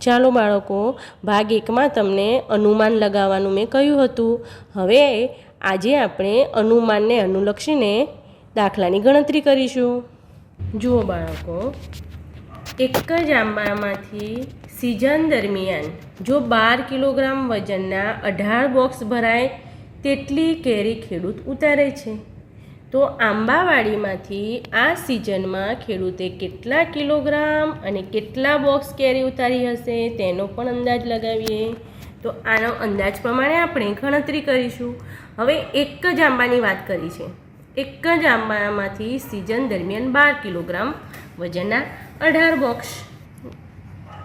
ચાલો બાળકો, ભાગ એકમાં તમને અનુમાન લગાવવાનું મેં કહ્યું હતું. હવે આજે આપણે અનુમાનને અનુલક્ષીને દાખલાની ગણતરી કરીશું. જુઓ બાળકો, એક જ આંબામાંથી સિઝન દરમિયાન જો બાર કિલોગ્રામ વજનના અઢાર બોક્સ ભરાય, તેટલી કેરી ખેડૂત ઉતારે છે. તો આંબાવાડીમાંથી આ સિઝનમાં ખેડૂતે કેટલા કિલોગ્રામ અને કેટલા બોક્સ કેરી ઉતારી હશે તેનો પણ અંદાજ લગાવીએ. તો આનો અંદાજ પ્રમાણે આપણે ગણતરી કરીશું. હવે એક જ આંબાની વાત કરી છે. એક જ આંબામાંથી સિઝન દરમિયાન બાર કિલોગ્રામ વજનના અઢાર બોક્સ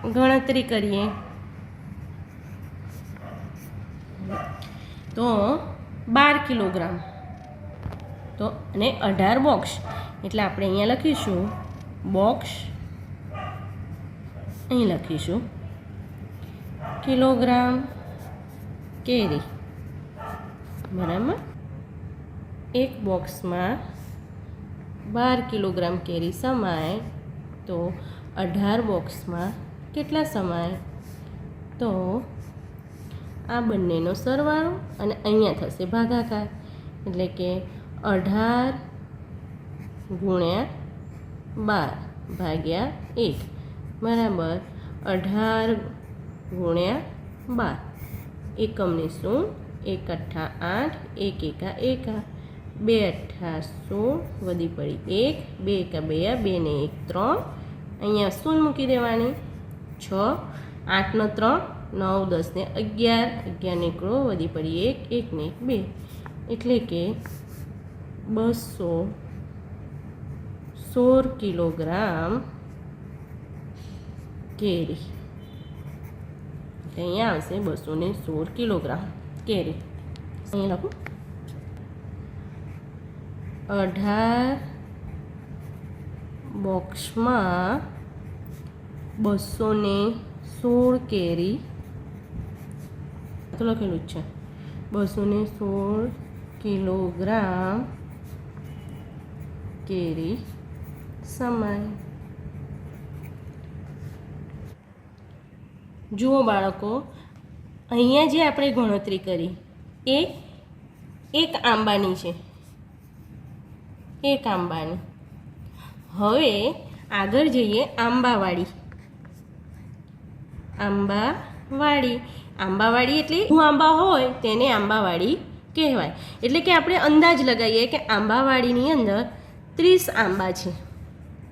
ગણતરી કરીએ. તો બાર કિલોગ્રામ. તો અને અઢાર બોક્સ એટલે આપણે અહીંયા લખીશું બોક્સ અહીં લખીશું કિલોગ્રામ કેરી. બરાબર? એક બોક્સમાં બાર કિલોગ્રામ કેરી સમાય તો અઢાર બોક્સમાં કેટલા સમાય? તો આ બંનેનો સરવાળો અને અહીંયા થશે ભાગાકાર. એટલે કે અઢાર ગુણ્યા બાર ભાગ્યા એક. બરાબર. અઢાર ગુણ્યા બાર. એકમની શું? એક અઠ્ઠા આઠ, એક એકા એકા. બે અઠ્ઠા સોળ વધી પડી એક. બે એકા બે બે ને એક ત્રણ. અહીંયા શું મૂકી દેવાની? છ. આઠનો ત્રણ, નવ, દસ ને અગિયાર. અગિયાર નીકળો વધી પડી એક એક ને એક બે. એટલે કે બસો સોળ કિલોગ્રામ કેરી. અહીંયા આવશે બસો ને સોળ કિલોગ્રામ કેરી. અહીં લખું. અઢાર બોક્સમાં બસો ને સોળ કેરી. તો લખેલું છે. બસો ને સોળ કિલોગ્રામ કેરી સમય જુઓ બાળકો, અહીંયા જે આપણે ગણતરી કરી, એ એક આંબાની છે. એક આંબાની. હવે આગળ જઈએ આંબાવાડી. આંબાવાડી. આંબાવાડી એટલે હું આંબા હોય? તેને આંબાવાડી કહેવાય. એટલે કે આપણે અંદાજ લગાવીએ કે આંબાવાડીની અંદર ત્રીસ આંબા છે.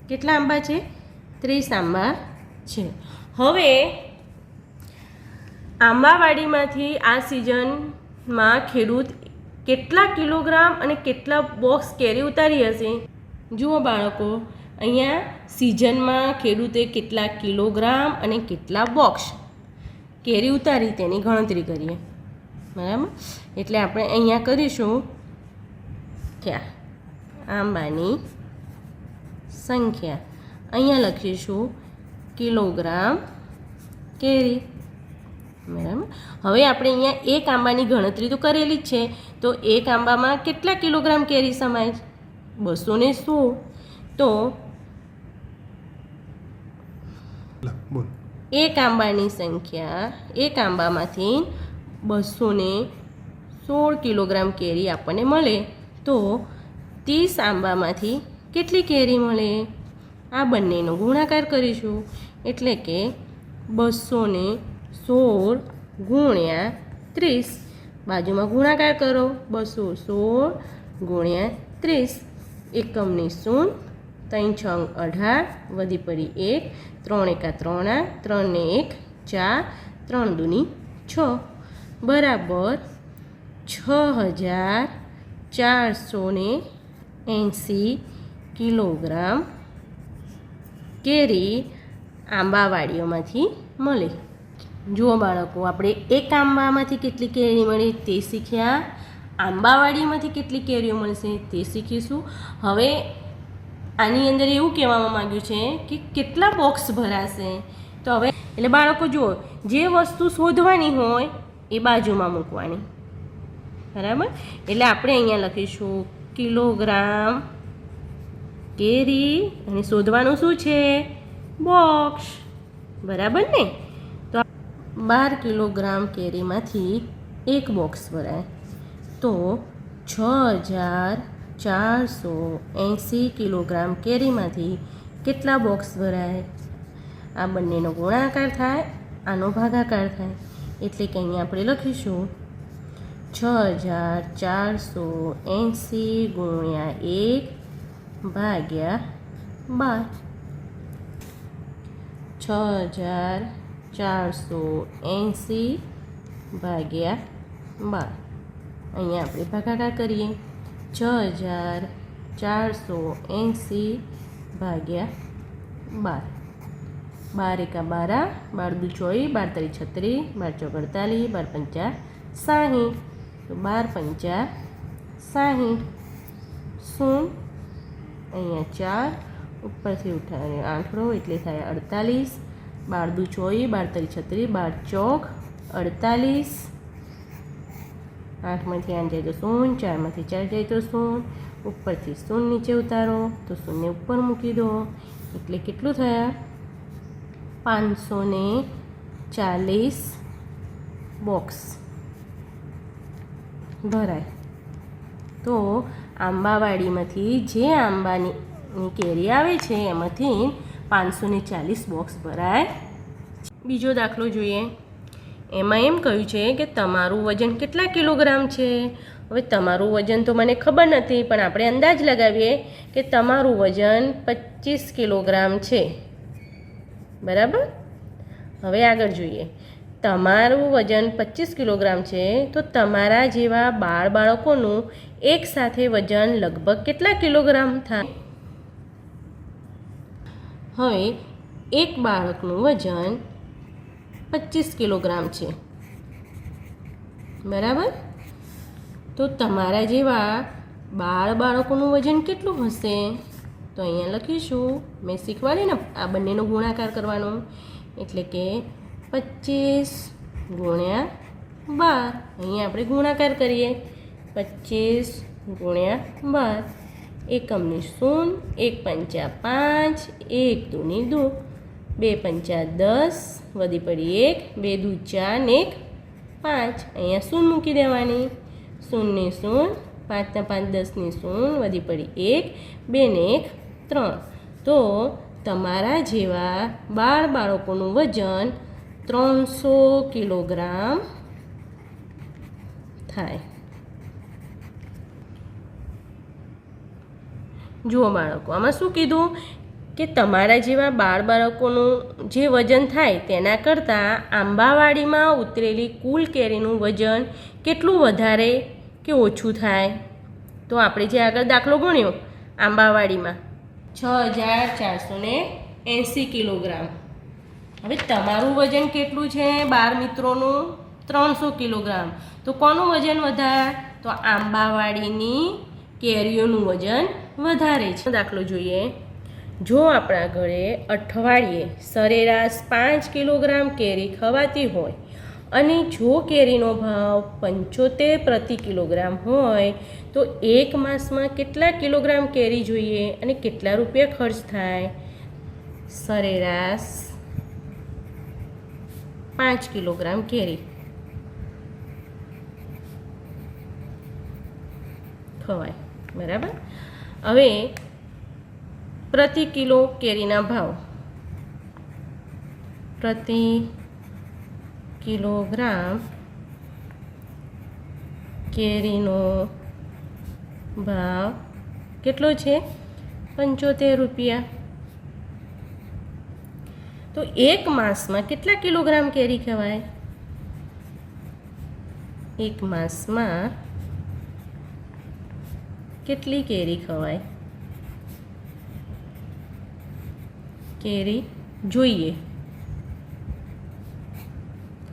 કેટલા આંબા છે? ત્રીસ આંબા છે. હવે આંબાવાડીમાંથી આ સિઝનમાં ખેડૂત કેટલા કિલોગ્રામ અને કેટલા બોક્સ કેરી ઉતારી હશે? જુઓ બાળકો, અહીંયા સિઝનમાં ખેડૂતે કેટલા કિલોગ્રામ અને કેટલા બોક્સ કેરી ઉતારી તેની ગણતરી કરીએ. બરાબર? એટલે આપણે અહીંયા કરીશું. ક્યાં? આંબાની સંખ્યા. અહીંયા લખીશું કિલોગ્રામ કેરી. બરાબર? હવે આપણે અહીંયા એક આંબાની ગણતરી તો કરેલી જ છે. તો એક આંબામાં કેટલા કિલોગ્રામ કેરી સમાય બસો ને સો તો એક આંબાની સંખ્યા, એક આંબામાંથી બસો સોળ કિલોગ્રામ કેરી આપણને મળે. તો ત્રીસ આંબામાંથી કેટલી કેરી મળે? આ બંનેનો ગુણાકાર કરીશું. એટલે કે બસો ને સોળ ગુણ્યા ત્રીસ. બાજુમાં ગુણાકાર કરો. બસો સોળ ગુણ્યા ત્રીસ. એકમની શૂન્ય ત્રણ છ અઢાર વધી પડી એક. ત્રણ એકા ત્રણ ત્રણ એક, ચાર, ત્રણ દૂની છ. બરાબર છ હજાર ચારસો ને એંસી કિલોગ્રામ કેરી આંબાવાડીઓમાંથી મળે. જુઓ બાળકો, આપણે એક આંબામાંથી કેટલી કેરી મળે તે શીખ્યા. આંબાવાડીમાંથી કેટલી કેરીઓ મળશે તે શીખીશું. હવે આની અંદર એવું કહેવામાં માંગ્યું છે કે કેટલા બોક્સ ભરાશે. તો હવે, એટલે બાળકો જુઓ, જે વસ્તુ શોધવાની હોય એ બાજુમાં મૂકવાની. બરાબર? એટલે આપણે અહીંયા લખીશું કિલોગ્રામ. કેરી અને શોધવાનું શું છે? બોક્સ. બરાબર ને? બાર કિલોગ્રામ કેરીમાંથી એક બોક્સ ભરાય તો છ હજાર ચારસો એંસી કિલોગ્રામ કેરીમાંથી કેટલા બોક્સ ભરાય આ બંનેનો ગુણાકાર થાય, આનો ભાગાકાર થાય. એટલે કે અહીંયા આપણે લખીશું છ હજાર ચારસો એંસી ગુણ્યા એક ભાગ્યા બાર. છ હજાર ચારસો એંસી ભાગ્યા બાર. અહીંયા આપણે ભાગાકાર કરીએ. છ હજાર ચારસો એંસી ભાગ્યા બાર. બાર એકા બારા, બાર દુ ચોવીસ બાર તરી છત્રીસ બાર ચોક અડતાલીસ બાર પંચા સાહીઠ. તો બાર પંચા સાહીઠ શૂન અહીંયા ચાર ઉપરથી ઉઠાવીને આઠડો એટલે થાય અડતાલીસ બાર દુ ચોવીસ બાર તરી છત્રીસ બાર ચોક અડતાલીસ આઠમાંથી આઠ જાય તો શૂન ચારમાંથી ચાર જાય તો શૂન ઉપરથી શૂન નીચે ઉતારો તો શૂન્ય ઉપર મૂકી દો એટલે કેટલું થયા પાંચસો ને ચાલીસ બોક્સ ભરાય. તો આંબાવાડીમાંથી જે આંબાની કેરી આવે છે, એમાંથી પાંચસો ને ચાલીસ બોક્સ ભરાય. બીજો દાખલો જોઈએ. એમાં એમ કહ્યું છે કે તમારું વજન કેટલા કિલોગ્રામ છે? હવે તમારું વજન તો મને ખબર નથી, પણ આપણે અંદાજ લગાવીએ કે તમારું વજન પચીસ કિલોગ્રામ છે. બરાબર? હવે આગળ જોઈએ. તમારું વજન પચીસ કિલોગ્રામ છે, તો તમારા જેવા બાળ બાળકોનું એક સાથે વજન લગભગ કેટલા કિલોગ્રામ થાય? હવે, એક બાળકનું વજન પચીસ કિલોગ્રામ છે. બરાબર? તો તમારા જેવા બાળ બાળકોનું વજન કેટલું હશે? તો અહીંયા લખીશું. મેં શીખવાડી ને આ બંનેનો ગુણાકાર કરવાનો. એટલે કે પચીસ ગુણ્યા બાર. અહીંયા આપણે ગુણાકાર કરીએ. પચીસ ગુણ્યા બાર. એકમની શૂન, એક પંચા પાંચ, એક દૂની દૂ. બે પંચા દસ, વધી પડી એક, બે દૂ ચાર ને એક પાંચ. અહીંયા શૂન મૂકી દેવાની. શૂન્યની શૂન, પાંચના પાંચ દસની શૂન, વધી પડી એક, બે ને એક, ત્રણ. તો તમારા જેવા બાળ બાળકોનું વજન ત્રણસો કિલોગ્રામ થાય. જુઓ બાળકો, આમાં શું કીધું? કે તમારા જેવા બાળ બાળકોનું જે વજન થાય તેના કરતાં આંબાવાડીમાં ઉતરેલી કુલ કેરીનું વજન કેટલું વધારે કે ઓછું થાય? તો આપણે જે આગળ દાખલો ગણ્યો, આંબાવાડીમાં, છ હજાર ચારસો ને એંસી કિલોગ્રામ. હવે તમારું વજન કેટલું છે? બાર મિત્રોનું ત્રણસો કિલોગ્રામ. તો કોનું વજન વધારે? તો આંબાવાડીની કેરીઓનું વજન વધારે છે. દાખલો જોઈએ. જો આપણા ઘરે અઠવાડિયે સરેરાશ પાંચ કિલોગ્રામ કેરી ખવાતી હોય અને જો કેરીનો ભાવ પંચોતેર પ્રતિ કિલોગ્રામ હોય, તો એક માસમાં કેટલા કિલોગ્રામ કેરી જોઈએ અને કેટલા રૂપિયા ખર્ચ થાય? સરેરાશ પાંચ કિલોગ્રામ કેરી. ખવાય. બરાબર? હવે પ્રતિ કિલો કેરીના ભાવ. પ્રતિ કિલોગ્રામ કેરીનો ભાવ કેટલો છે? પંચોતેર રૂપિયા. તો એક માસમાં કેટલા કિલોગ્રામ કેરી ખવાય? એક માસમાં કેટલી કેરી ખવાય? કેરી જોઈએ.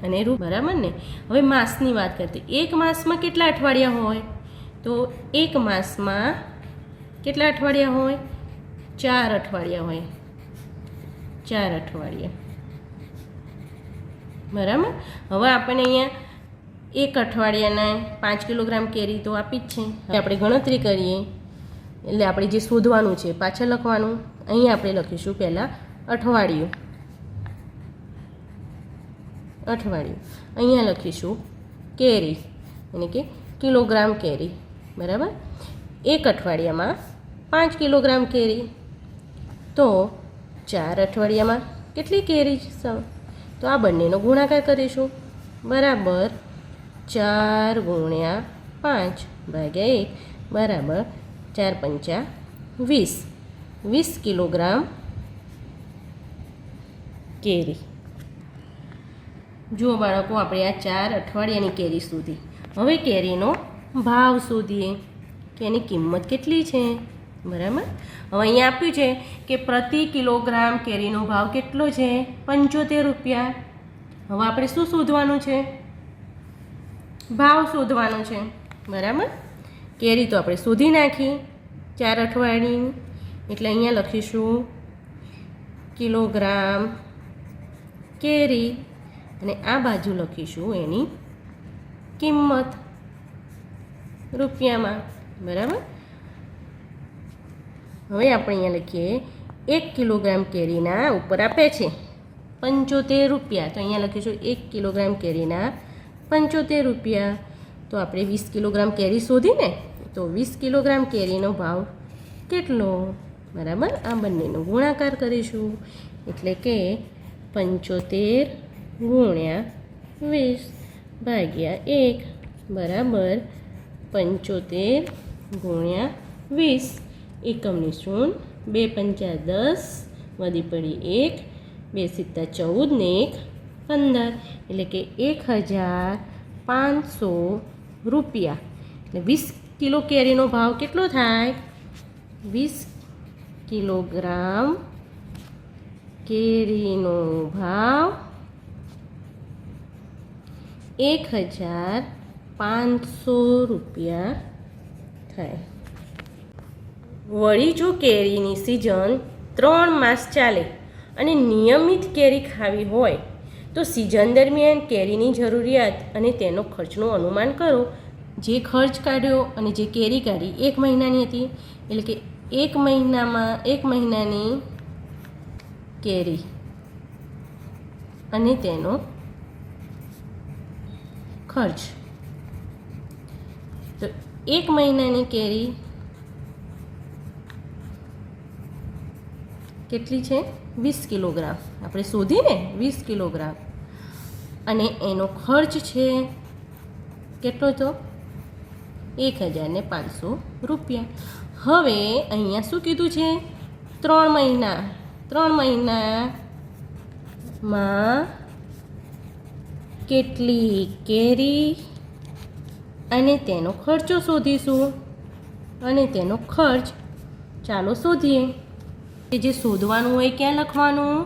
અને રૂ, બરાબર ને? હવે માસની વાત કરતી. એક માસમાં કેટલા અઠવાડિયા હોય? તો એક માસમાં કેટલા અઠવાડિયા હોય? ચાર અઠવાડિયા હોય. ચાર અઠવાડિયા. બરાબર? હવે આપણને અહીંયા એક અઠવાડિયાના પાંચ કિલોગ્રામ કેરી તો આપી જ છે. આપણે ગણતરી કરીએ. એટલે આપણે જે શોધવાનું છે, પાછળ લખવાનું. અહીં આપણે લખીશું પહેલાં અઠવાડિયું. અઠવાડિયું. અહીંયા લખીશું કેરી. એટલે કે કિલોગ્રામ કેરી. બરાબર? એક અઠવાડિયામાં પાંચ કિલોગ્રામ કેરી. તો ચાર અઠવાડિયામાં કેટલી કેરી તો આ બંનેનો ગુણાકાર કરીશું. બરાબર ચાર ગુણ્યા પાંચ ભાગ્યા એક બરાબર ચાર પંચા વીસ. વીસ કિલોગ્રામ કેરી. જુઓ બાળકો, આપણે આ ચાર અઠવાડિયાની કેરી સુધી હવે કેરીનો ભાવ શોધીએ કે એની કિંમત કેટલી છે? બરાબર? હવે અહીંયા આપ્યું છે કે પ્રતિ કિલોગ્રામ કેરીનો ભાવ કેટલો છે? પંચોતેર રૂપિયા. હવે આપણે શું શોધવાનું છે? ભાવ શોધવાનો છે. બરાબર? કેરી તો આપણે શોધી નાખી ચાર અઠવાડિયાની એટલે અહીંયા લખીશું કિલોગ્રામ કેરી. અને આ બાજુ લખીશું એની કિંમત રૂપિયામાં. બરાબર? હવે આપણે અહીંયા લખીએ, એક કિલોગ્રામ કેરીના ઉપર આપે છે પંચોતેર રૂપિયા. તો અહીંયા લખીશું, એક કિલોગ્રામ કેરીના પંચોતેર રૂપિયા. તો આપણે વીસ કિલોગ્રામ કેરી શોધીને, તો વીસ કિલોગ્રામ કેરીનો ભાવ કેટલો? બરાબર, આ બંનેનો ગુણાકાર કરીશું. એટલે કે પંચોતેર ગુણ્યા વીસ ભાગ્યા એક, બરાબર, પંચોતેર ગુણ્યા વીસ. એકમની શૂન્ય બે પંચા દસ વધી પડી એક બે સિત્તા ચૌદ ને એક પંદર એટલે કે એક હજાર પાંચસો રૂપિયા એટલે વીસ કિલો કેરીનો ભાવ કેટલો થાય વીસ કિલોગ્રામ કેરીનો ભાવ એક હજાર પાંચસો રૂપિયા થાય વળી જો કેરીની સિઝન ત્રણ માસ ચાલે અને નિયમિત કેરી ખાવી હોય, તો સિઝન દરમિયાન કેરીની જરૂરિયાત અને તેનો ખર્ચનું અનુમાન કરો. જે ખર્ચ કાઢ્યો અને જે કેરી કાઢી એક મહિનાની હતી, એટલે કે એક મહિનામાં, એક મહિનાની કેરી અને તેનો ખર્ચ. તો એક મહિનાની કેરી કેટલી છે? વીસ કિલોગ્રામ. આપણે શોધીને વીસ કિલોગ્રામ. અને એનો ખર્ચ છે કેટલો તો? એક હજારને પાંચસો રૂપિયા. હવે અહીંયા શું કીધું છે? ત્રણ મહિના. ત્રણ મહિનામાં કેટલી કેરી? અને તેનો ખર્ચો શોધીશું. અને તેનો ખર્ચ ચાલો શોધીએ. કે જે શોધવાનું હોય ક્યાં લખવાનું?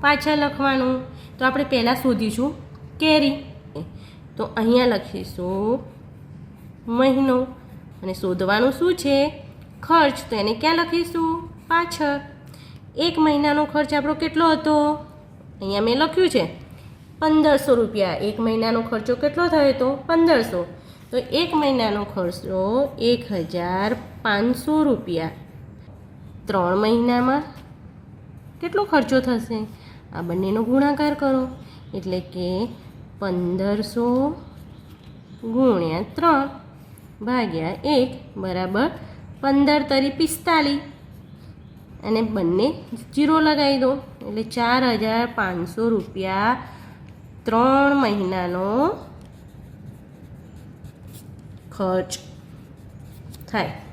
પાછળ લખવાનું. તો આપણે પહેલાં શોધીશું. કેરી. તો અહીંયા લખીશું મહિનો. અને શોધવાનું શું છે? ખર્ચ. તો એને ક્યાં લખીશું? પાછળ. એક મહિનાનો ખર્ચ આપણો કેટલો હતો? અહીંયા મેં લખ્યું છે. પંદરસો રૂપિયા. એક મહિનાનો ખર્ચો કેટલો થયો હતો પંદરસો. તો એક મહિનાનો ખર્ચો એક હજાર પાંચસો રૂપિયા. ત્રણ મહિનામાં કેટલો ખર્ચો થશે? આ બંનેનો ગુણાકાર કરો. એટલે કે પંદરસો ગુણ્યા ત્રણ ભાગ્યા એક બરાબર પંદર તરી પિસ્તાલીસ. અને બંને જીરો લગાવી દો. એટલે ચાર હજાર પાંચસો રૂપિયા ત્રણ મહિનાનો ખર્ચ થાય.